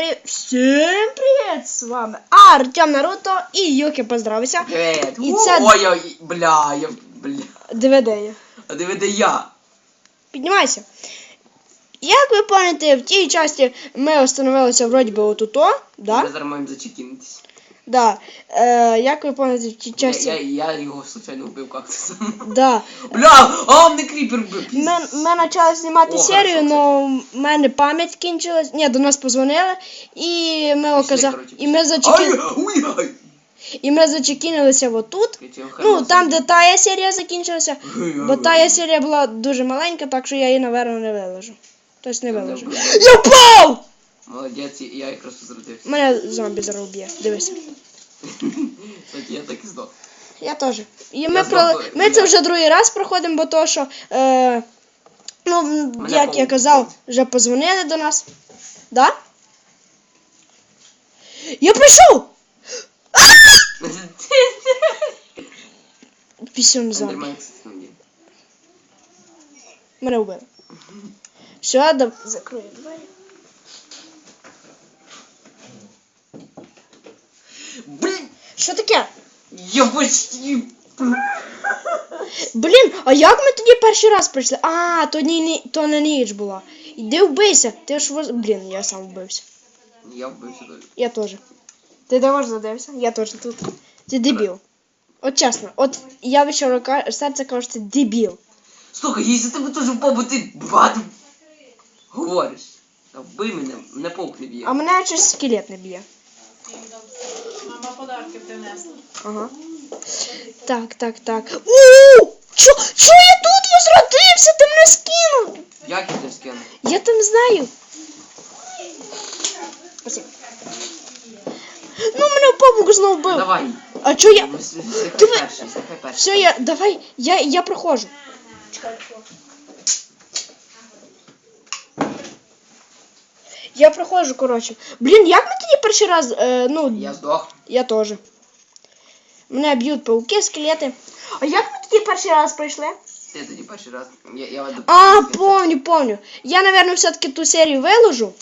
При- Всім привіт! З вами Артем Наруто і Юки поздравися. Привет. І це- Ой, ой, бля, я, бля. ДВД. А ДВД я? Піднімайся. Як ви пам'ятаєте, в тій часті ми остановилися вроді би отуто, да? Ми зараз маємо зачекінитись. Да. Е, як ви пам'ятаєте, в тій Я, часті. я, я його случайно вбив кактусом. Да. Бля, а не кріпер вбив. Ми, ми почали знімати О, серію, хорошо, але в мене пам'ять кінчилась. Ні, до нас позвонили, і ми оказали. І ми Ай, зачекіли. ай. І ми зачекінилися отут. Я Ну, там, де тая серія закінчилася. Бо тая серія була дуже маленька, так що я її, напевно, не виложу. Тобто не виложу. Я впав! Молодець, я якраз розродився. Мене зомбі зараз вб'є. Дивися. Я так і здох. Я теж. І ми, про... ми це вже другий раз проходимо, бо то, що. Е... Ну, як я казав, вже позвонили до нас. Да? Я прийшов! Пісюн зомбі. Мене вбили. Все, закрою двері. Блін, Що таке? я почти... Блін, а як ми тоді перший раз прийшли? А, то, ні, то не ніч була. Іди вбийся. Ти ж воз... Блін, я сам вбився. Я вбився теж. Я теж. Ти можеш задивився? Я теж тут. Ти дебіл. От чесно, от я ка- серця кажу, що ти дебіл. Слухай, я за тебе теж впав, бо ти багато говориш. Та вбий мене, мене паук не б'є. А мене щось скелет не б'є. Мама подарки принесла. Ага. Так, так, так. У! Чо, чо я тут возродився? Ти мене скинув? Як я тебе скину? Я там знаю. Спасибо. Ну, мене папук знов вбив. Давай. А чо я. Здихай перший. Все, я. Давай, я, я проходжу. Я проходжу, коротше. Блін, як ми тоді перший раз. Е, ну, Я здох. я теж. Мене б'ють пауки, скелети. А як ми тоді перший раз пройшли? Ти тоді перший раз. Я, я веду. А, помню, помню. Я, наверное, все-таки ту серію виложу.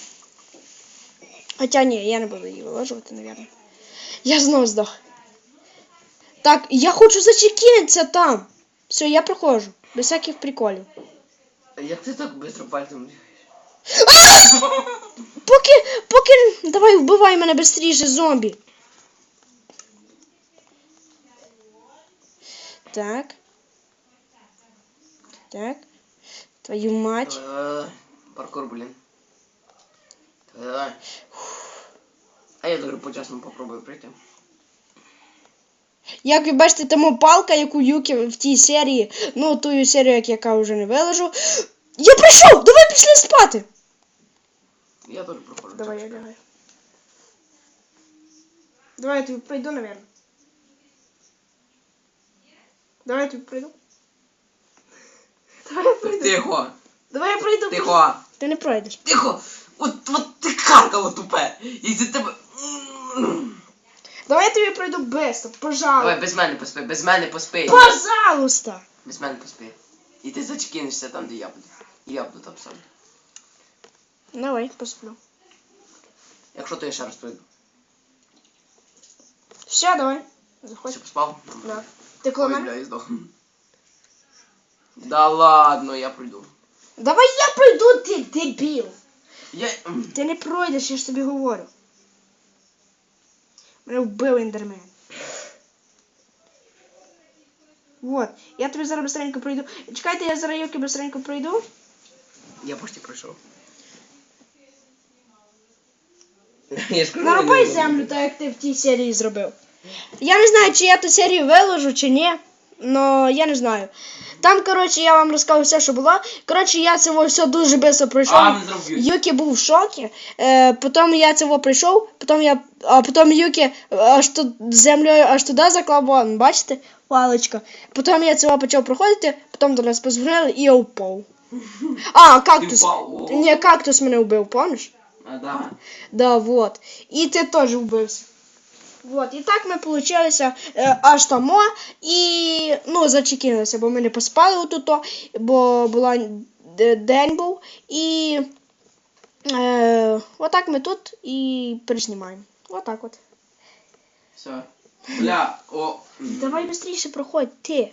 Хоча ні, я не буду її виложувати, наверное. Я знов здох. Так, я хочу зачекінитися там. Все, я проходжу. Без всяких приколів. Як ти так швидко пальцем? Поки, поки. Давай вбивай мене швидше, зомбі. Так. Так. Твою мать. Паркур, блін. А я даже по-чесному попробую пройти. Як ви бачите, тому палка, яку Юкі в тій серії, ну ту серію, як яка вже не виложу. Я прийшов! Давай пішли спати! Я теж проходжу. Давай, я лягаю. Давай я тобі пройду, наверное. Давай я тобі пройду. Давай я пройду. Тихо! Давай я пройду. Тихо! Ти не пройдеш. Тихо! От, от ти каркало тупе! І за тебе. Давай я тобі пройду быстро, Давай без мене поспи, без мене поспи. Пожалуйста. Без мене поспи. І ти зачекинешся там, де я буду. І я буду там сам. Давай, посплю. Якщо то я ще раз пройду. Все, давай. Заходь. Все поспав? Да. Ти коло Ой, мене? я здох. Да ладно, я пройду. Давай я пройду, ти дебіл. Я... Ти не пройдеш, я ж тобі говорю. Мене вбив ендермен. Вот. Я тобі зараз быстренько пройду. Чекайте, я зараз Юки быстренько пройду. Я почти пройшов. Я ж кажу, Нарубай я не- землю, так як ти в тій серії зробив. Я не знаю, чи я ту серію виложу, чи ні. Но я не знаю. Там, коротше, я вам розказав все, що було. Коротше, я це все дуже швидко пройшов. А, не зробив. Юкі був в шокі. Е, потім я цього прийшов, потім я. А потім Юкі аж тут землею аж туди заклав, вон, бачите? Паличка. Потім я цього почав проходити, потім до нас позвонили і я впав. А, кактус. впав? О. Ні, кактус мене вбив, помниш? А, да. Да, вот. І ти теж вбився. Вот, і так ми получилися е, аж тамо і ну, зачекінилися, бо ми не поспали отут, бо була день був. І Е, отак ми тут і перезнімаємо. Отак от. Все. Бля, о. Давай швидше проходь, ти.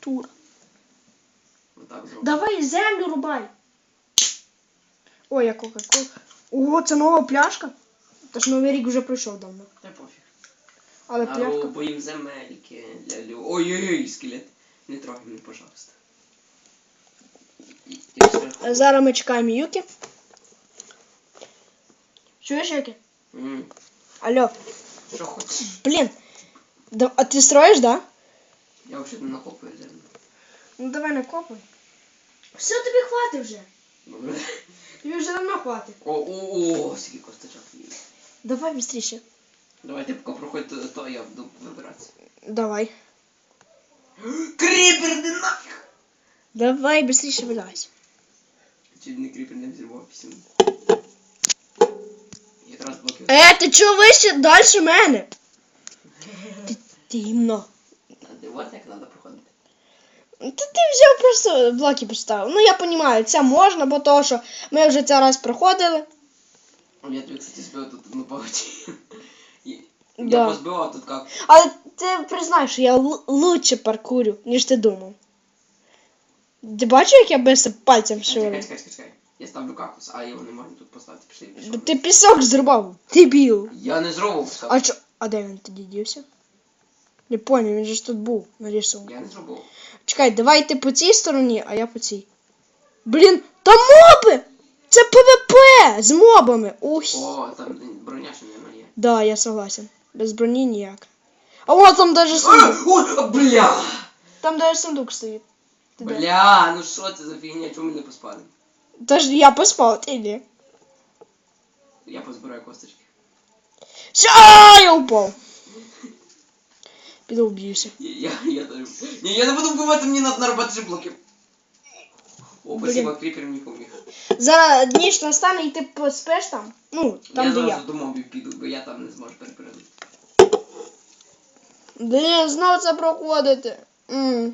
Тур. Отак. Давай землю рубай. Ой, я кока-кола. Ого, це нова пляшка. Та ж новий рік вже пройшов давно. Та пофіг. Але Або пляшка. боїв земельки для лю. Ой-ой-ой, скелет. Не трогай мене, пожалуйста. І, і все. Зараз ми чекаємо Юкі. Чуєш, Юкі? М, Алло. Що хочеш? Блін. Да, а ти строїш, да? Я взагалі не накопую землю. Ну давай накопай. Все, тобі хватить вже. Добре. Тобі вже давно хватить. О, о, о, скільки косточок є. Давай швидше. Давайте поки проходить то, то я буду вибиратися. Давай. Кріпер, не нафіг! Давай швидше вилазь. Чуть не кріпер не взірвав пісім. Якраз блоків. Е, ти чого вище далі мене? Ти, ти гімно. Де от як треба проходити. Та ти взяв просто блоки поставив. Ну я розумію, це можна, бо то, що ми вже це раз проходили. Я тобі, кстати, збив тут одну паутину. І- Я позбивав тут як. Але ти признай, що я лучше паркурю, ніж ти думав. Ти бачив, як я без пальцем шевелю? чекай, чекай, чекай. Я ставлю кактус, а його не можна тут поставити. Пішли, пішли. Ти пісок зрубав, дебіл. Я не зробив. А чо? А де він тоді дівся? Не поняв, він же ж тут був нарисував. Я не зробив. Чекай, давай ти по цій стороні, а я по цій. Блін, там моби! Це ПВП з мобами. Ух. О, там броня ще не є. Да, я согласен. Без броні ніяк. А вот там даже сундук. О, бля! Там даже сундук стоїть. Ти де? Бля, ну що це за фігня, чому ми не поспали? Та ж я поспав, ти ні. Я позбираю косточки. Все, я упав. Піду вб'юся. Я, я, я даже... Ні, я не буду вбивати, мені надо нарубати же блоки. О, спасибо, кріпер мені поміг. Зараз ніч настане і ти поспиш там. Ну, там я де я. зразу до мобів піду, бо я там не зможу перепригнути. Блін, знов це проходити. М.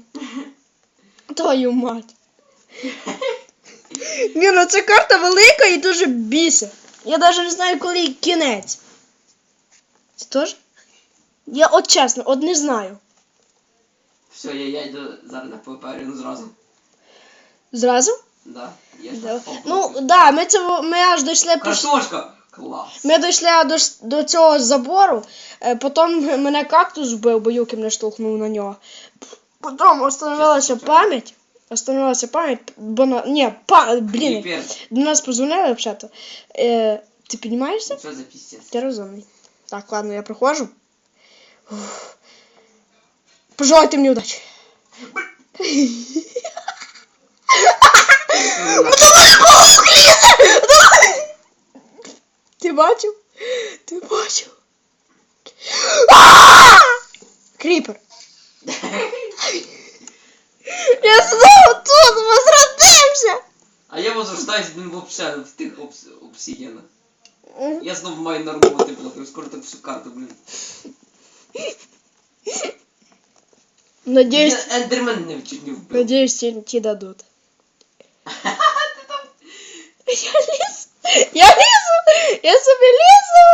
Твою мать. Ні, ну ця карта велика і дуже бісе. Я навіть не знаю, коли кінець. Це теж? Я от чесно, от не знаю. Все, я, я йду зараз на ПВП арену зразу. Зразу? Да, я ж Да. Ну, да, ми це ми аж дійшли піш... Картошка! Клас! Ми дійшли до, с- до цього забору, е, потім мене кактус вбив, бо Юки мене штовхнув на нього. Потім остановилася пам'ять. Остановилася пам'ять, бо на. Ні, па... блін, до нас позвонили взагалі. Е, ти піднімаєшся? Що за пістець? Ти розумний. Так, ладно, я проходжу. Пожелайте мені удачі. Ти бачив? Ти бачив? А! Кріпер. Я знову тут возродився. А я возрождаюсь, блін, вообще в тих обс... обсидіанах. Я знову маю нормувати скоро так всю карту, блін. Надіюсь, Я ендермен не вбив. надіюсь, ті, ті. Я лізу! Я лізу! Я собі лізу!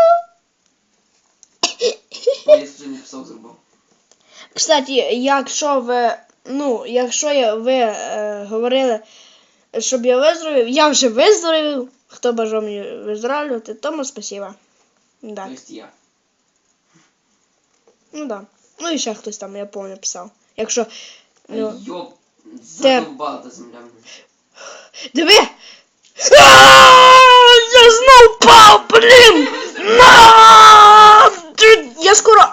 Я вже не писав зробив. Кстати, якщо ви, ну, якщо я, ви е, говорили, щоб я виздоровів, я вже виздоровів. Хто бажав мені виздоравлювати, тому спасибо. Да. То есть я. Ну да. Ну і ще хтось там, я пам'ятаю, писав. Якщо. Ну, Йоп, задовбала та земля. Диви! Я знов впав, блін! На! Я скоро.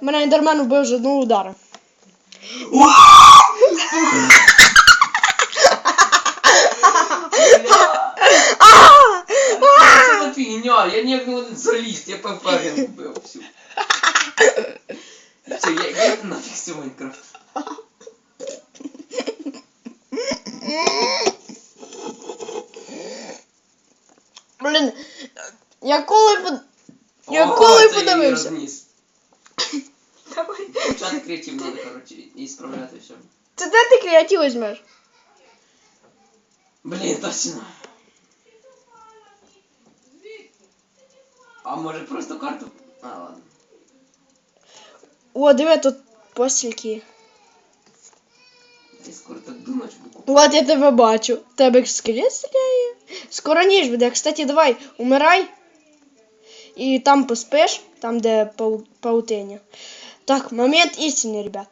Мене ендермен вбив з одного удара. За фігня? Я ніяк не залізти, я ПВП вбив всю. Все, я, я нафіг цю Майнкрафт. Блін, я коли под... Я О, коли це її розніс. Давай. Почати креатив надо, короче, і справляти все. Це де ти креатив візьмеш? Блін, точно. А може просто карту? А, ладно. О, диви, тут постільки. Скоро так ночі. От я тебе бачу. Тебе скелет стріляє. Скоро ніч буде. Кстати, давай, умирай. І там поспиш, там, де пау- паутиня. Так, момент істини, ребят.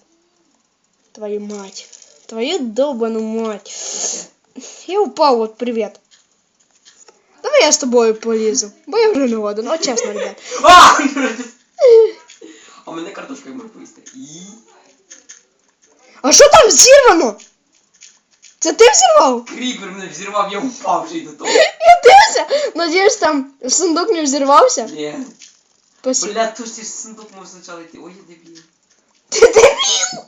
Твою мать. Твою долбану мать. Я упал, вот привет. Давай я з тобою полізу. Бо я вже не годен. От чесно, ребят. А! Мене картошкою може поїсти. І... А що там зірвано? Це ти взірвав? Кріпер мене взірвав, я впав вже й до того. Я дивився. Надіюсь, там сундук не взірвався. Ні. Спасибо. Бля, то ж ти ж сундук мав спочатку йти. Ой, я дебіл. Ти дебіл!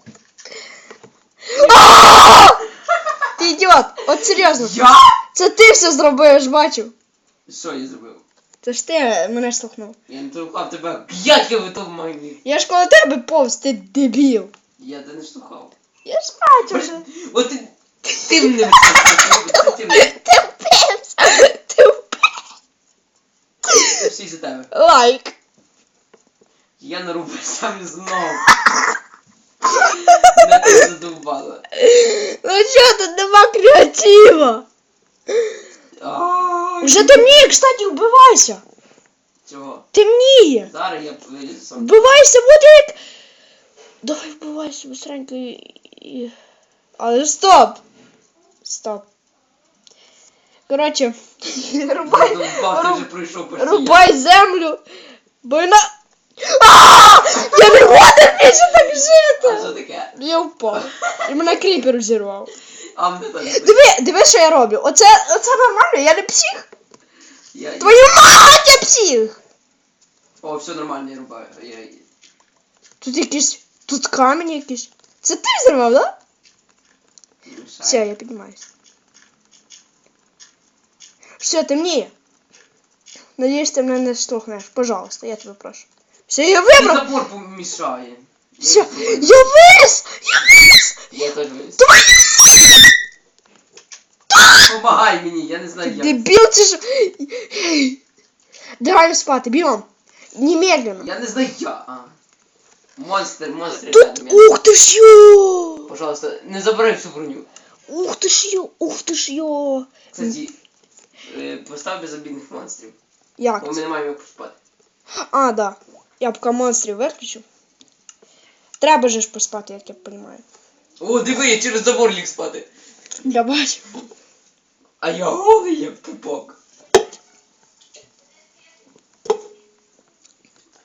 Ти ідіот! От серйозно. Я? Це ти все зробив, я ж бачу. Що я зробив? Це ж ти мене штовхнув. Я не толкав тебе. Як я витов мені? Я ж коло тебе повз, ти дебіл. Я тебе не штовхав. Я ж бачу вже. От ти... Ти мене витовкав. Це ти. Ти впився. Ти впився. Всі за тебе. Лайк. Я нарубив сам знову. Мене це задовбало. Ну що, тут нема креатива. Вже темніє, кстати, вбивайся. Чого? Темніє. Зараз я вилізу сам. Вбивайся, буде як. Давай вбивайся быстренько і. Але стоп! Стоп. Коротше, рубай, Задовбав, ти вже пройшов почти. рубай землю. Бо на. Я не годен більше так А що таке? Я впав. І мене кріпер зірвав. А мене теж. Диви, диви, що я роблю. Оце, оце нормально, я не псих. Я... Твою мать, я псих! О, все нормально, я рубаю. Я... Тут якийсь. Тут камінь якийсь. Це ти зірвав, да? Все, я піднімаюсь. Все, темніє. Надіюсь, ти мене не штовхнеш. Пожалуйста, я тебе прошу. Все, я вибрав! забор помішає. Я Все, його зроблю. я виліз! Я виліз! Я теж виліз. Твою Помагай мені, я не знаю як. Дебіл, це ж... Давай спати, бігом. Немедленно. Я не знаю я. А. Монстр, монстр. Тут, рядом, я- ух ты ж йо! Пожалуйста, не забирай всю броню. Ух ты ж йо, ух ты ж йо! Кстати, е, постав безобідних монстрів. Як? Бо ми не маємо як поспати. А, да. Я поки монстрів виключу. Треба же ж поспати, як я розумію. О, диви, я через забор ліг спати. Я бачу. А я голий як пупок.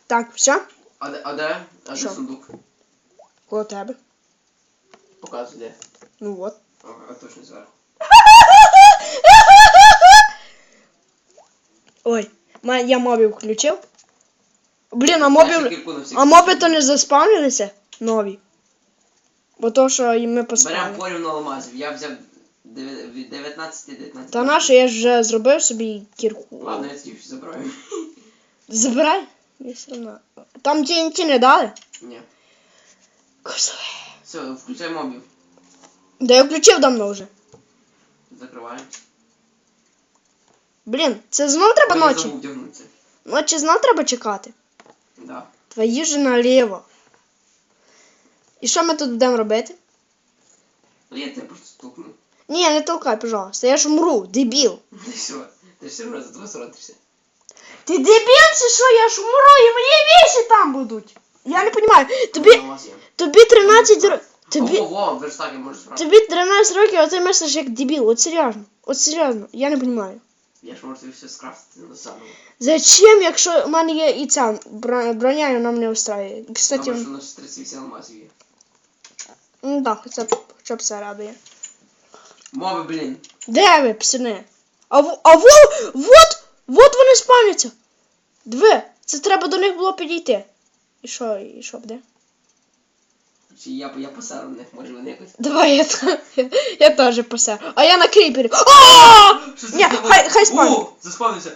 Так, все? А де, а де? А де Що? сундук? Коло тебе. Показуй де. Ну от. А, а точно зверху. Ой, ма- я мобів включив. Блін, а Я ще мобів. кірку на всіх А моби то не заспавнилися? Нові. Бо то, що і ми Беремо поспали. порівну алмазів. Я взяв дев'я- від 19-19. Та наше я ж вже зробив собі кірку. Ладно, я ці забираю. Забирай. Мені все одно. Там TNT не дали. Ні. Козли. Все, включай мобів. Да я включив давно вже. Закриваємо. Блін, це знов треба я ночі. забув вдягнутися. Ночі знов треба чекати. Да. Твої ж наліво. І що ми тут будемо робити? Ну я тебе просто стукну. Ні, не толкай, пожалуйста. Я ж умру, дебіл. Ти що? Ти ж все одно за тебе соротишся. Ти дебіл чи що? Я ж умру, і мені віші там будуть. Я не розумію. Тобі, Алмаз тобі 13 років. Тобі, Ого, верстаки можеш брати. тобі 13 років, а ти мислиш як дебіл. От серйозно. От серйозно. Я не розумію. Я ж можу тобі все скрафтити на заново. Зачем, якщо в мене є і ця бро- броня, і вона мене устраює? Кстати, Тому що у нас 38 алмазів є. Ну так, хоча б, хоча б це радує. Мови, блін. Де ви, псини? А, в- а во, вот, вот вони спавняться. Диви, це треба до них було підійти. І що, і що буде? Чи я, я посеру в них, може вони якось. Давай, я, я, я теж посер. А я на кріпері. А! Що Ні, хай, хай спавнить. О, заспавнився.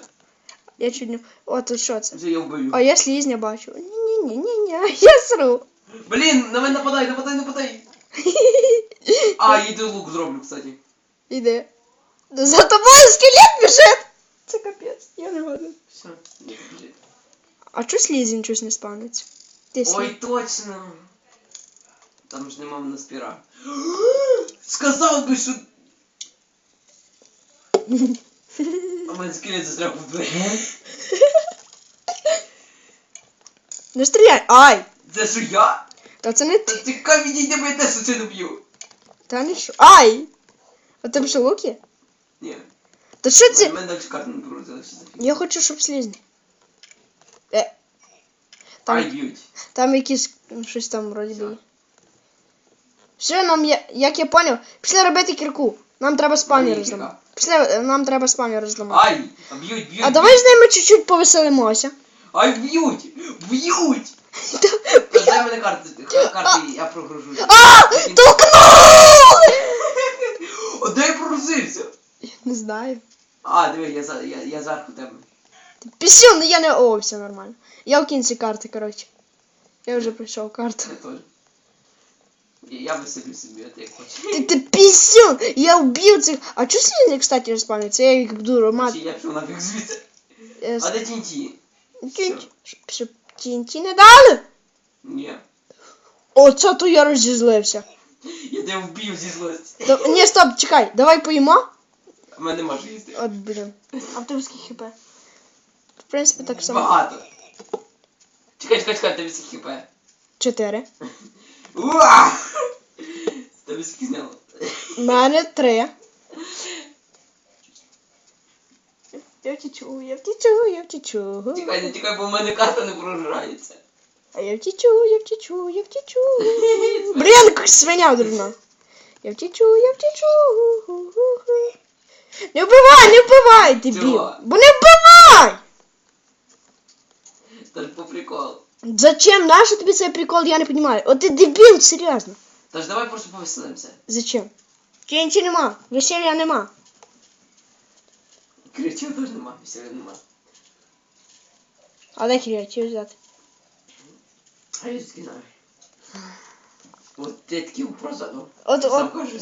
Я чуть не... О, тут що це? Вже я вбив. А я слізня бачу. Ні-ні-ні-ні, я сру. Блін, на мене нападай, нападай, нападай. А, їду лук зроблю, кстати. Іди. За тобою скелет біжить. Це капець, я не годен. Все, не біжить. А чого слізень щось не спавниться? Ти Ой, слід. точно. Там ж нема на спіра. Сказав би, що. А мене скелет застряг в двері. Не стріляй! Ай! Це що я? Та це не ти. камінь йде, бо я теж случайно б'ю. Та не що. Ай! А тебе що лук є? Ні. Та що У це? мене далі карта не пророзилася. Я хочу, щоб слізні. Е. Ай, Там, б'ють. там якісь ну, щось там вроді би. є. Все, нам є, як я поняв, пішли робити кірку. Нам треба спавнер Ні, розламати. Пішли, е, нам треба спавнер розламати. Ай, а б'ють, б'ють. А давай з ними чуть-чуть повеселимося. Ай, б'ють! Б'ють! Дай мене карти, карти, я прогружу. А! Толкнув! Де я прогрузився? Не знаю. А, диви, я, за, я, я зверху тебе. Пісюн, ну я не о, все нормально. Я в кінці карти, коротше. Я вже пройшов карту. Я теж. Я, я висиплю собі, а ти як хочеш. Ти, ти пісюн! Я вбив цих. А чого слізні, кстати, розпавняться? Я їх буду Чи ромати. я пішов нафіг звідси. Е, А де тінті? Кінь- Щоб TNT не дали? Ні. Оце то я розізлився. Я тебе вбив зі злості. Да, ні, стоп, чекай, давай поїмо. А мене нема що їсти. От, блін. А в тебе скільки хп? В принципі, так само. Багато. Чекай, чекай, чекай, тебе скільки хп. Чотири. Уа! Тебе скільки зняло. У мене три. Я втічу, я втічу, я втічу. Тікай, не тікай, бо в мене карта не програється. А я втічу, я втічу, я втічу. Блін, к- свиня дурна. Я втічу, я втічу. Не вбивай, не вбивай, дебіл. Чого? Бо не вбивай! Та ж по приколу. Зачем? Нащо тобі цей прикол, я не розумію. От ти дебіл, серйозно. Та ж давай просто повеселимося. Зачем? TNT нема, весілля нема. Кричів теж нема, веселя нема. А де креатив взяти? А я звідки знаю. От ти такий вопрос задав. От, Сам от, кажеш,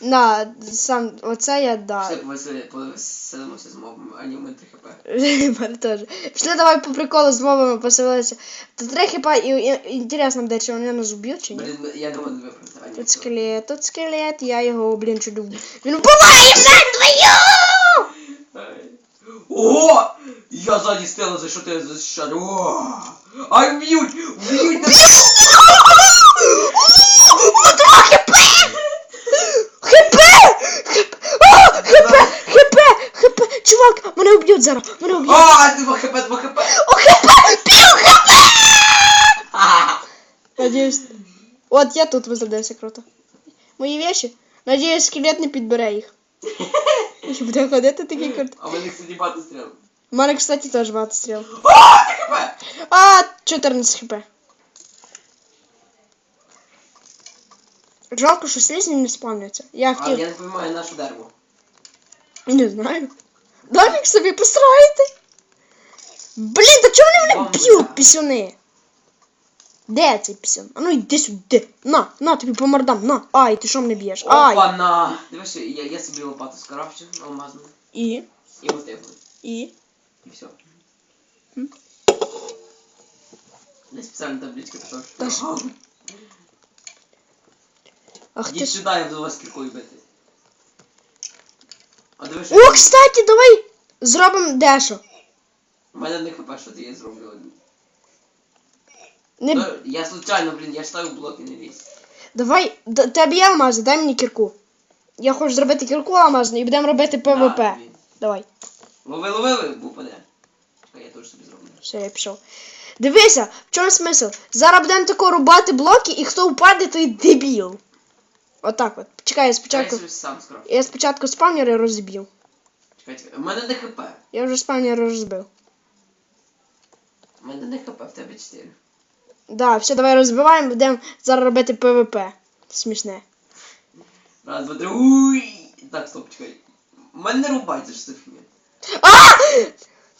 на, сам, оце я да. повесели- повеселимося з мовами, а не ми 3 хп. Мене теж. Пішли давай по приколу з мовами поселилися. Та три хіба і, і, інтересно буде, чи вони нас уб'ють, чи ні? Блін, я не можу виправити. а ні, Тут скелет, тут скелет, я його, блін, чуду. Він вбиває мене твою! Ай. О! Я ззаді стела, за що ти защищаю? О! Ай, б'ють! Б'ють! на- Два хп! ХП! ХП! О, ХП! ХП! ХП! Чувак, мене вб'ють зараз, мене вб'ють. А, 2 хп, 2 хп! О, ХП! Пів ХП! Ха! Надіюсь. От я тут визадився круто. Мої вещи. Надіюсь, скелет не підбере їх. І буде ходити такий круто. А в мене, кстати, багато стріл. У мене, кстати, теж багато стріл. А, 3 хп! А, 14 хп. Жалко, що слізні не спавняться. Я А, я не розумію нашу дерево. Не знаю. Домик собі построїти. Блін, та чого вони мене Бомба. б'ють, пісюни? Де цей пісюн? А ну йди сюди. На, на, тобі по мордам, на. Ай, ти що мене б'єш? Ай. Опа, на! Дивись, я, я собі лопату скрафчу, алмазну. І, І от його. і. І все. М. Табличка, тому що... Та що? Ах ти Йдіть ж. сюди, я буду вас кіркою бити. А дивись, О, кстати, давай зробимо дещо. у мене не хп, що ти я зроблю. Не... Ну, я случайно, блін, я ставив блоки не лізь. Давай, д- тебе є алмази, дай мені кірку. Я хочу зробити кірку алмазну і будемо робити ПВП. Блін. Давай, Лови, лови, бо паде. Чекай, я теж собі зроблю. все, я пішов. Дивися, в чому смисл? Зараз будемо тако рубати блоки, і хто впаде, той дебіл. Отак от. Чекай, я Я спочатку. собі сам. Я спочатку спавнери розбив. Чекай, чекай. У мене не хп. Я вже спавнери розбив. У мене не хп, в тебе 4. Да, все, давай розбиваємо, будемо зараз робити ПВП. Смішне. Раз, два, три, уй! Так, стоп, чекай. Мене не рубайте ж це фігня. А!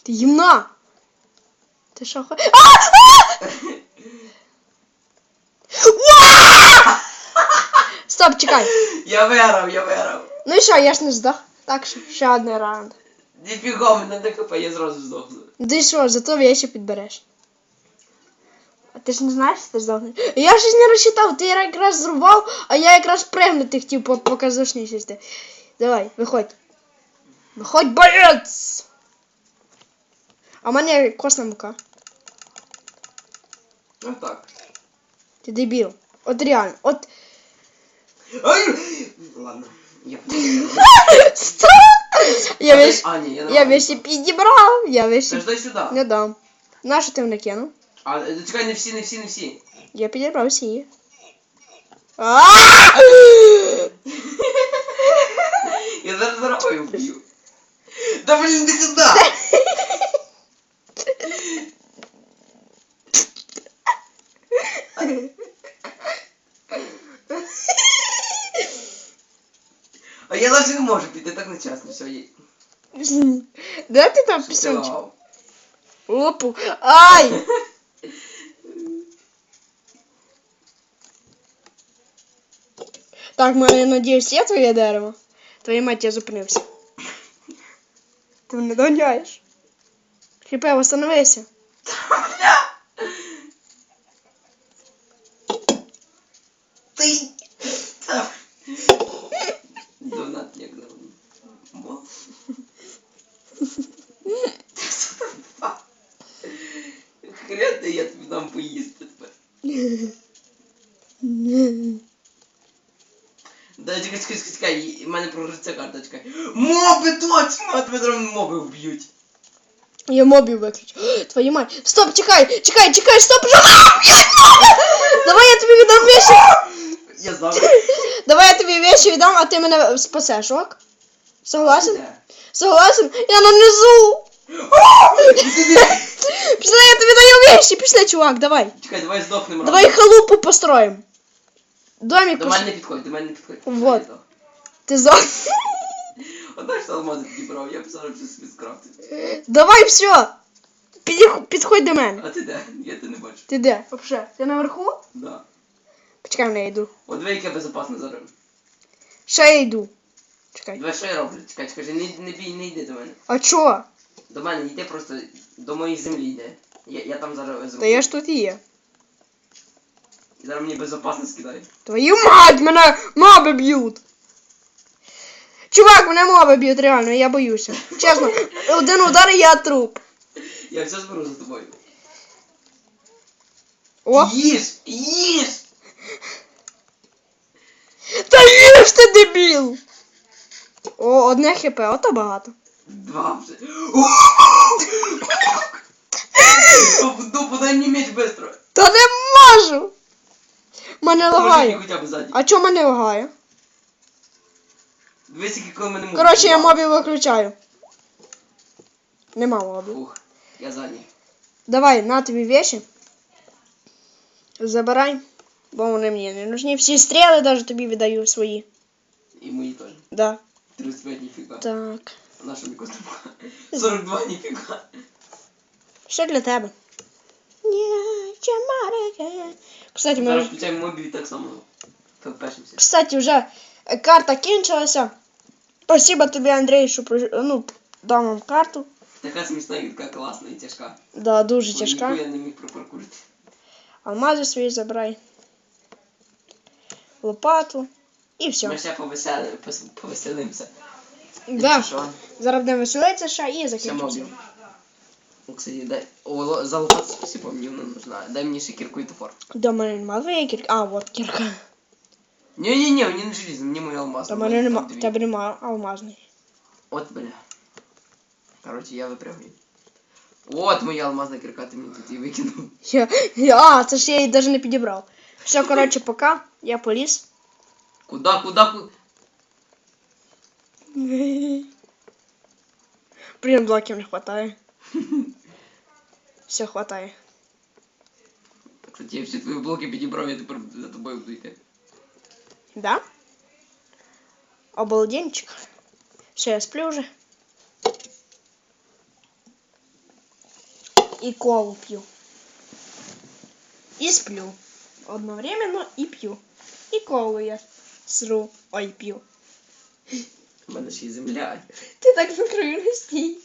Ти гімна! Ти що хо... А! А! Стоп, чекай. Я виграв, я виграв. Ну і що, я ж не здох. Так що ще один раунд. Ніфіга, мене не хп, я зразу здохну. Ти що, зато вещи підбереш. А ти ж не знаєш, що ти здохнеш? Я щось не розчитав, ти якраз зрубав, а я якраз пригнути хотів по показушній сісти. Давай, виходь. Виходь, боєць! А в мене косна мука. А так. Ти дебіл. От реально. От. Ай! Ладно. Я... Стоп! Я вещь. А, ні, я Я нормально. вещи підібрав. Я вещи Подожди сюди. не дам. На що ти мене кинув? А, е, чекай, не всі, не всі, не всі. Я підібрав всі. А! Я зараз зарахую вб'ю. Да блін, іди сюди! А я навіть не можу піти, так нечесно, все є. Де ти там пісюнчик? Вау. Опу. Ай! Так, мене, надіюсь, є твоє дерево. Твоя мать, я зупинився. Ти мене доняєш. Хіпе, остановися. чекай, в мене програється карточка. Моби точно! А тебе зараз моби вб'ють. Я мобів виключу. Твою мать. Стоп, чекай, чекай, чекай, стоп, що? Давай я тобі віддам вещи. Я знав. Давай я тобі вещи віддам, а ти мене спасеш, ок? Согласен? Де? Согласен? Я на низу. Іди. Пішли, я тобі даю вещи. Пішли, чувак, давай. Чекай, давай здохнемо. Давай халупу построим. Домик До построим. мене не підходь, до мене не підходь. Вот. Я. Ти за... Одна ж алмази підібрав, я б зараз все собі скрафтив. Давай все. Підіх- Підходь до мене. А ти де? Я тебе не бачу. Ти де? Вообще? Ти наверху? Да. Почекай, мене я йду. От диви, яке безопасне зараз. Ще я йду. Чекай. Давай що я роблю? Чекай, чекай, не, не бій, не йди до мене. А чо? До мене йди просто до моєї землі йди. Я, я там зараз зроблю. Та я ж тут і є. І зараз мені безопасно скидай. Твою мать, мене моби б'ють. Чувак, мене моби б'ють, реально, я боюся. Чесно, один удар і я труп. Я все зберу за тобою. О, Їж! Їж! та їж ти дебіл! О, одне хп, ото багато. Два вже. Ну, подай мені меч быстро. Та не можу! Мене лагає. А чо мене лагає? Дивись, який коли мене мов. Коротше, я мобів виключаю. Нема мобів. Фух, я ззаді. Давай, на тобі вещи. Забирай. Бо вони мені не нужні. Всі стріли даже тобі віддаю свої. І мої теж. Да. 35 ніфіга. Так. А наша мені коштує? 42 ніфіга. Що для тебе? Кстати, ми... Зараз включаємо мобіль так само. Кстати, вже карта кінчилася. Спасибо тобі, Андрій, що при- ну, дав нам карту. Така смішна і така класна і тяжка. Да, дуже Бо тяжка. ніхуя не міг пропаркурити. Алмази свої забирай. Лопату. І Ми все. ще повесели, повеселимося. Да. Що? Зараз будемо веселитися ще і закінчимо. Кстати, дай... О, за лопату спасибо, мені вона нужна. Дай мені ще кірку і топор. До мене нема твоєї. А, от кірка. Ні-ні-ні, мені не желізно, мені моя алмаз. До мене нема. в Тебе нема алмазний. От, бля. Короче, я випрягую. От моя алмазна кірка, ти мені тут її викинув. Я, я, а, це ж я її навіть не підібрав. Все, коротше, пока. Я поліз. Куда, куда, куда? Блін, блоків не хватає. Все хватає. Кстати, я всі твої блоки підібрав, я тепер за тобою буду йти. Да? Обалденчик. Все, я сплю вже. І колу п'ю. І сплю. Одновременно і п'ю. І колу я сру. Ой, п'ю. У мене ще й земля. Ти так не стій.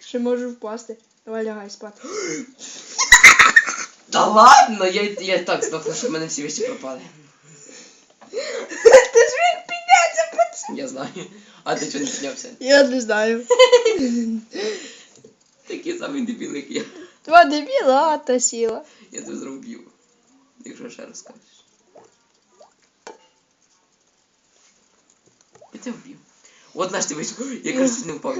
Ще можу впасти. Давай лягай спати. Та ладно, я, я так здохну, що в мене всі вещі пропали. Ти ж міг піднятися, пацан. Я знаю. А ти чого не піднявся? Я не знаю. Такий самий дебіл, як я. Два дебіла, а та сіла. Я тебе зробив. Якщо ще раз скажеш. Я тебе вбив. От наш ти вийшов. Я кажу, не впав.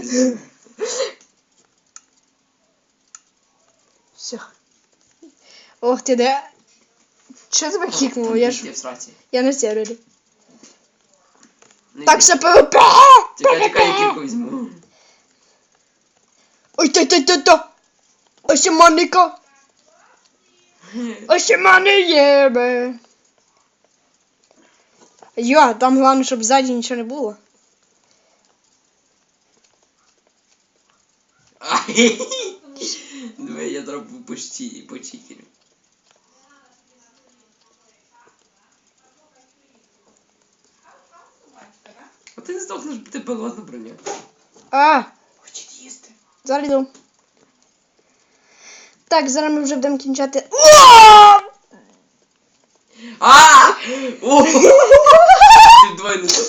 Все. Ох ти де. Що тебе кікнуло? Я ж. Я в сраці. Я на сервері. Не Так все ПВП! Чекай, чекай, я кільку візьму. Ой, та та та та. Ось і Моніка. Ось і мене єбе. Йо, там головне, щоб ззаді нічого не було. Ай! Диви, я зробив почти по А ти не здохнеш, бо тебе ладно броня. А, Хочуть їсти. зараз йду. Так, зараз ми вже будемо кінчати. О! А! О! Ти двойно стоп.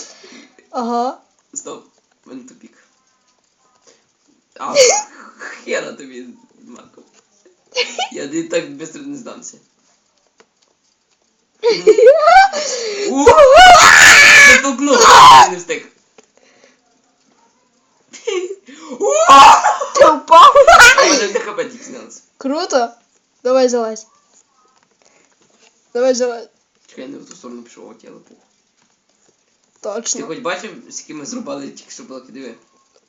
Ага. Стоп. В мене тупік. А, хера тобі, Марко. Я не так швидко не здамся. У! Затолкнув, не встиг. Ти впав? А мене не хп тільки знялося. Круто. Давай залазь. Давай залазь. Чекай, я не в ту сторону пішов, от я лепу. Ти Точно. хоч бачив, з ким ми зрубали тільки що блоки, диви.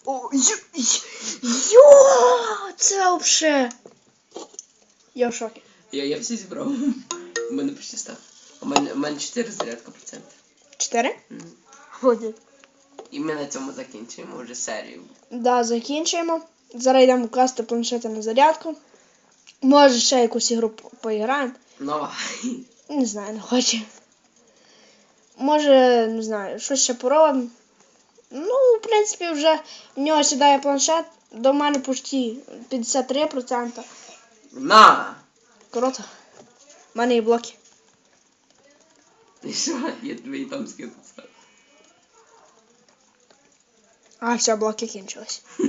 О, ю, ю, йо, це вообще. Я в шокі. Я, я всі зібрав. У мене почти став. У мене, у мене 4 зарядка процентів. Чотири? Мгм. Буде. І ми на цьому закінчуємо вже серію. Да, закінчуємо. Зараз йдемо класти планшети на зарядку. Може ще якусь ігру по- поіграємо. Нова. Не знаю, не хочу. Може, не знаю, щось ще поробимо. Ну, в принципі, вже в нього сідає планшет. До мене почти 53%. На! Круто. У мене є блоки. І що? Я тебе і там скину. А, все, блоки кінчились.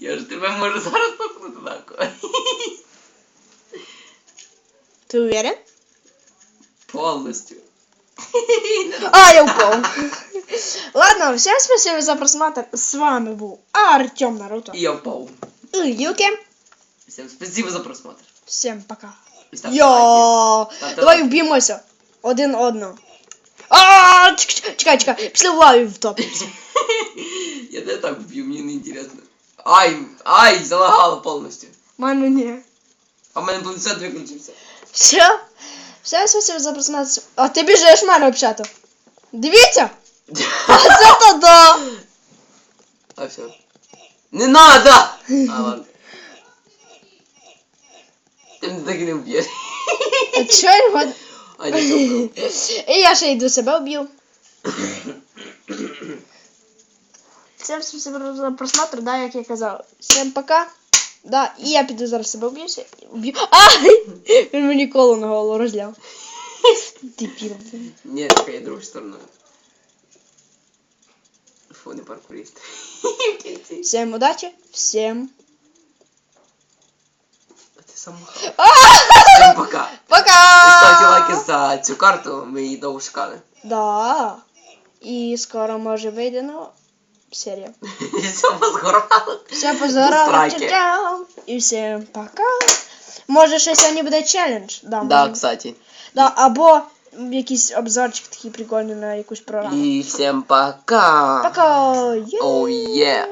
Я ж тебе можу зараз покнути нахуй. Ти уверен? Повністю. А, я упав. Ладно, всем спасибо за просмотр. С вами был Артем Наруто. І я впав. И Юки. Всім спасибо за просмотр. Всем пока. І ставте лайки. Йо! Ставте Давай лайки. вб'ємося. Один одного. А, чекай, чекай, чекай. Пішли в лаві втопимося. Я не так вб'ю, мені не інтересно. Ай, ай, залагало повністю. Мене ні. А в мене планшет виключився. Все? Всем спасибо за просмотр. А ти біжиш мене взагалі. Дивіться! А це то да! А все. Не надо! А ладно. Ти не вб'єш. Нічого. І я ще йду себе вб'ю. Всем спасибо за просмотр, да, як я казав. Всем пока. Да, і я піду зараз себе вб'юся. Вб'ю. Ай! Він мені коло на голову розляв. Дебіл. Ні, чекай, я другу сторону. Фу, не паркурист. Всем удачи, всем А ти сам махав. Всім пока. пока! І ставте лайки за цю карту, ми її довго шукали. Да. І скоро може вийде нова серія. Все позгорало. Все позорало. Страйки. Ча-чау. І всім пока. Може ще сьогодні буде челендж. Да, Да, може. кстати. Да, або якийсь обзорчик такий прикольний на якусь програму. І всім пока. Пока! Є! Оу, є.